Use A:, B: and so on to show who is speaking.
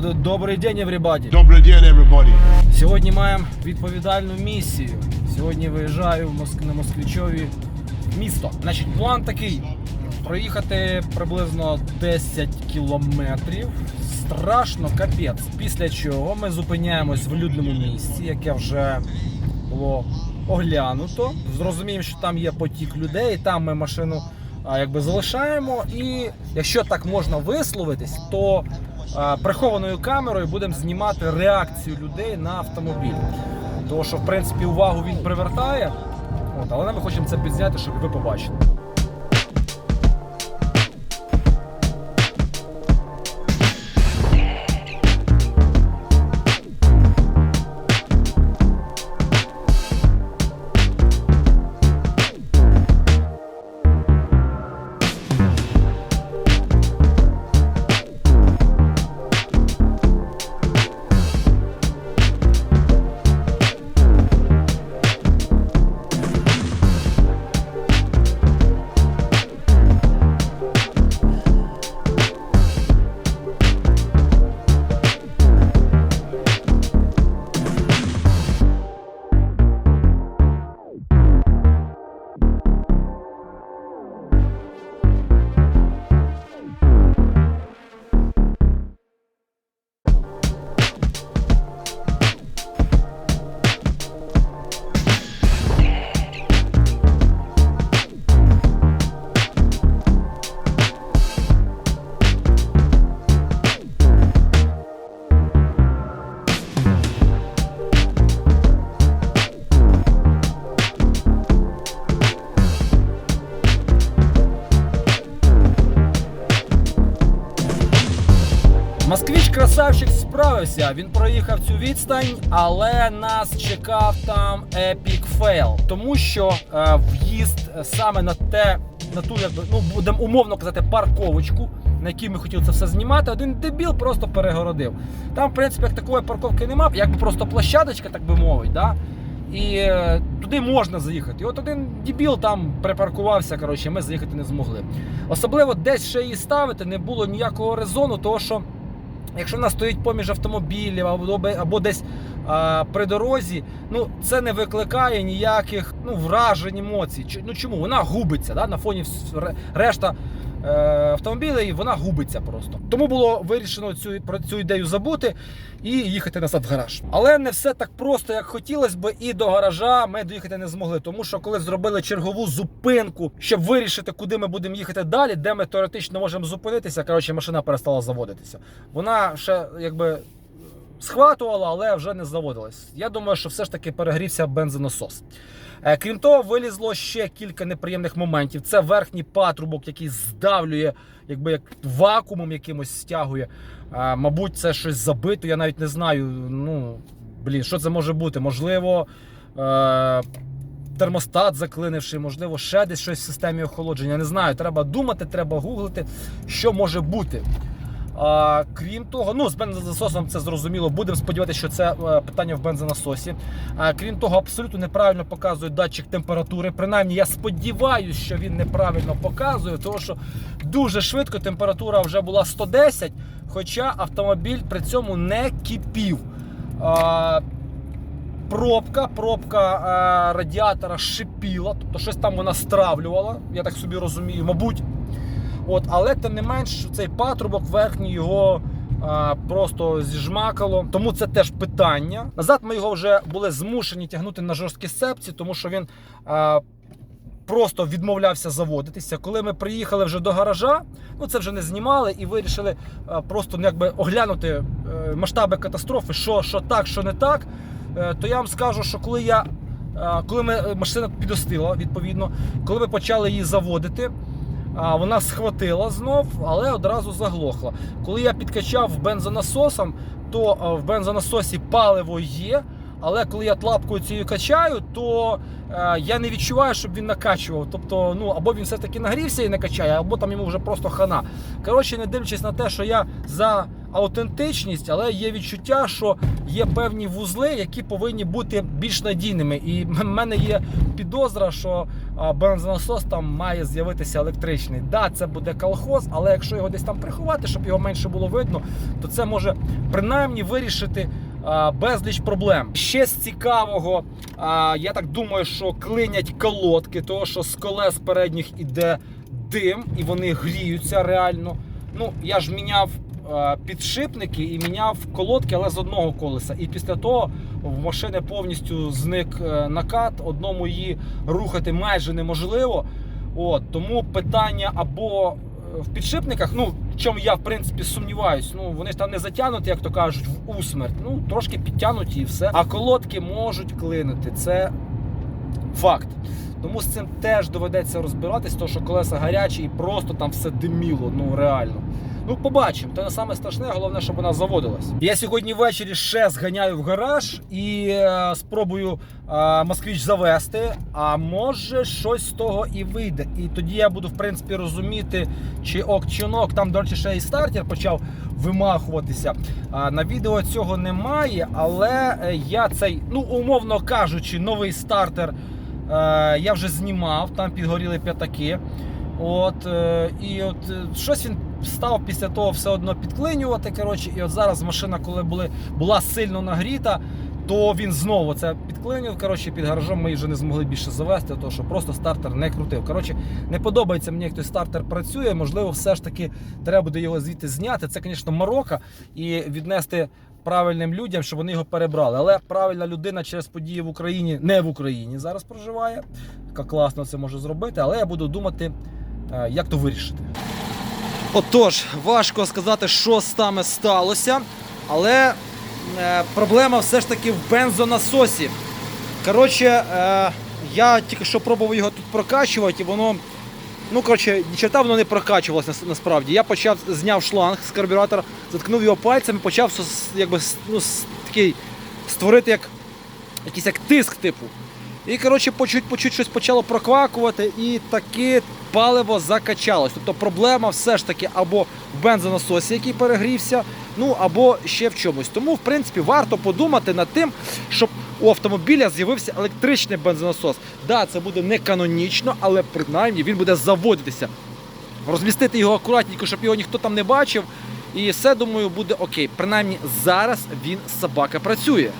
A: Добрий день, everybody!
B: Добрий день, everybody.
A: Сьогодні маємо відповідальну місію. Сьогодні виїжджаю на Москвичові місто. Значить, план такий: проїхати приблизно 10 кілометрів. Страшно, капець. Після чого ми зупиняємось в людному місці, яке вже було оглянуто. Зрозуміємо, що там є потік людей, там ми машину а, якби залишаємо. І якщо так можна висловитись, то прихованою камерою будемо знімати реакцію людей на автомобіль. Тому що, в принципі, увагу він привертає. От, але ми хочемо це підзняти, щоб ви побачили. Москвич красавчик справився. Він проїхав цю відстань, але нас чекав там епік фейл. Тому що е, в'їзд саме на те, на ту, якби ну будемо умовно казати, парковочку, на якій ми хотіли це все знімати. Один дебіл просто перегородив. Там, в принципі, як такої парковки немає, якби просто площадочка, так би мовити. Да? І е, туди можна заїхати. І от один дебіл там припаркувався. Коротше, ми заїхати не змогли. Особливо десь ще її ставити не було ніякого резону, того що. Якщо вона стоїть поміж автомобілів або, або десь а, при дорозі, ну це не викликає ніяких ну, вражень, емоцій. Ч- Ну чому? Вона губиться да? на фоні решта е, автомобілів, вона губиться просто. Тому було вирішено цю про цю ідею забути і їхати назад в гараж. Але не все так просто, як хотілося б, і до гаража ми доїхати не змогли. Тому що коли зробили чергову зупинку, щоб вирішити, куди ми будемо їхати далі, де ми теоретично можемо зупинитися, коротше, машина перестала заводитися. Вона ще якби схватувала, але вже не заводилась. Я думаю, що все ж таки перегрівся бензонасос. Е, Крім того, вилізло ще кілька неприємних моментів. Це верхній патрубок, який здавлює, якби як вакуумом якимось стягує. Е, Мабуть, це щось забито. Я навіть не знаю. Ну блін, що це може бути? Можливо. Е- Термостат заклинивши, можливо, ще десь щось в системі охолодження. Не знаю. Треба думати, треба гуглити, що може бути. А, крім того, ну з бензонасосом це зрозуміло. Будемо сподіватися, що це е, питання в бензонасосі. А, крім того, абсолютно неправильно показує датчик температури. Принаймні, я сподіваюся, що він неправильно показує, тому що дуже швидко температура вже була 110, хоча автомобіль при цьому не кипів. А, Пробка, пробка е, радіатора шипіла, тобто щось там вона стравлювала, я так собі розумію, мабуть. От, але тим не менш, цей патрубок верхній його а, просто зіжмакало. Тому це теж питання. Назад ми його вже були змушені тягнути на жорсткі сепці, тому що він а, просто відмовлявся заводитися. Коли ми приїхали вже до гаража, ну це вже не знімали і вирішили а, просто ну, якби оглянути е, масштаби катастрофи, що, що так, що не так. Е, то я вам скажу, що коли я. Коли ми е, машина підостила, відповідно, коли ми почали її заводити, а, вона схватила знов, але одразу заглохла. Коли я підкачав бензонасосом, то в бензонасосі паливо є. Але коли я тлапкою цією качаю, то е, я не відчуваю, щоб він накачував. Тобто, ну або він все-таки нагрівся і не качає, або там йому вже просто хана. Коротше, не дивлячись на те, що я за аутентичність, але є відчуття, що є певні вузли, які повинні бути більш надійними. І в мене є підозра, що бензонасос там має з'явитися електричний. Да, це буде колхоз, але якщо його десь там приховати, щоб його менше було видно, то це може принаймні вирішити безліч проблем. Ще з цікавого, я так думаю, що клинять колодки, того що з колес передніх іде дим, і вони гріються реально. Ну, я ж міняв підшипники і міняв колодки, але з одного колеса. І після того в машини повністю зник е, накат, одному її рухати майже неможливо. От, тому питання або е, в підшипниках, ну, в чому я в принципі сумніваюсь, ну вони ж там не затягнуті, як то кажуть, в усмерть. Ну, трошки підтягнуті і все. А колодки можуть клинити. Це факт. Тому з цим теж доведеться розбиратись, тому що колеса гарячі і просто там все диміло, ну реально. Ну, побачимо. Те саме страшне, головне, щоб вона заводилась. Я сьогодні ввечері ще зганяю в гараж і е, спробую е, москвич завести. А може щось з того і вийде. І тоді я буду в принципі розуміти, чи ок, чи нок. Там, до речі, ще і стартер почав вимахуватися. А, на відео цього немає, але е, я цей, ну умовно кажучи, новий стартер. Е, я вже знімав, там підгоріли п'ятаки. От, е, і от е, щось він став після того все одно підклинювати. Коротше, і от зараз машина, коли були, була сильно нагріта, то він знову це підклинював. Коротше, під гаражом ми її вже не змогли більше завести, тому що просто стартер не крутив. Коротше, не подобається мені, як той стартер працює. Можливо, все ж таки треба буде його звідти зняти. Це, звісно, морока і віднести правильним людям, щоб вони його перебрали. Але правильна людина через події в Україні не в Україні зараз проживає. Яка класно це може зробити, але я буду думати, е, як то вирішити. Отож, важко сказати, що саме сталося, але е, проблема все ж таки в бензонасосі. Коротше, е, я тільки що пробував його тут прокачувати, і воно. Ну, коротше, черта воно не прокачувалося нас- насправді. Я почав зняв шланг з карбюратора, заткнув його пальцем і почав якби, ну, такий створити як якийсь як тиск, типу. І, коротше, по чуть-чуть щось почало проквакувати, і таки паливо закачалось. Тобто проблема все ж таки або в бензонасосі, який перегрівся, ну або ще в чомусь. Тому, в принципі, варто подумати над тим, щоб у автомобіля з'явився електричний бензонасос. Да, це буде не канонічно, але принаймні він буде заводитися. Розмістити його акуратненько, щоб його ніхто там не бачив. І все, думаю, буде окей. Принаймні зараз він собака працює.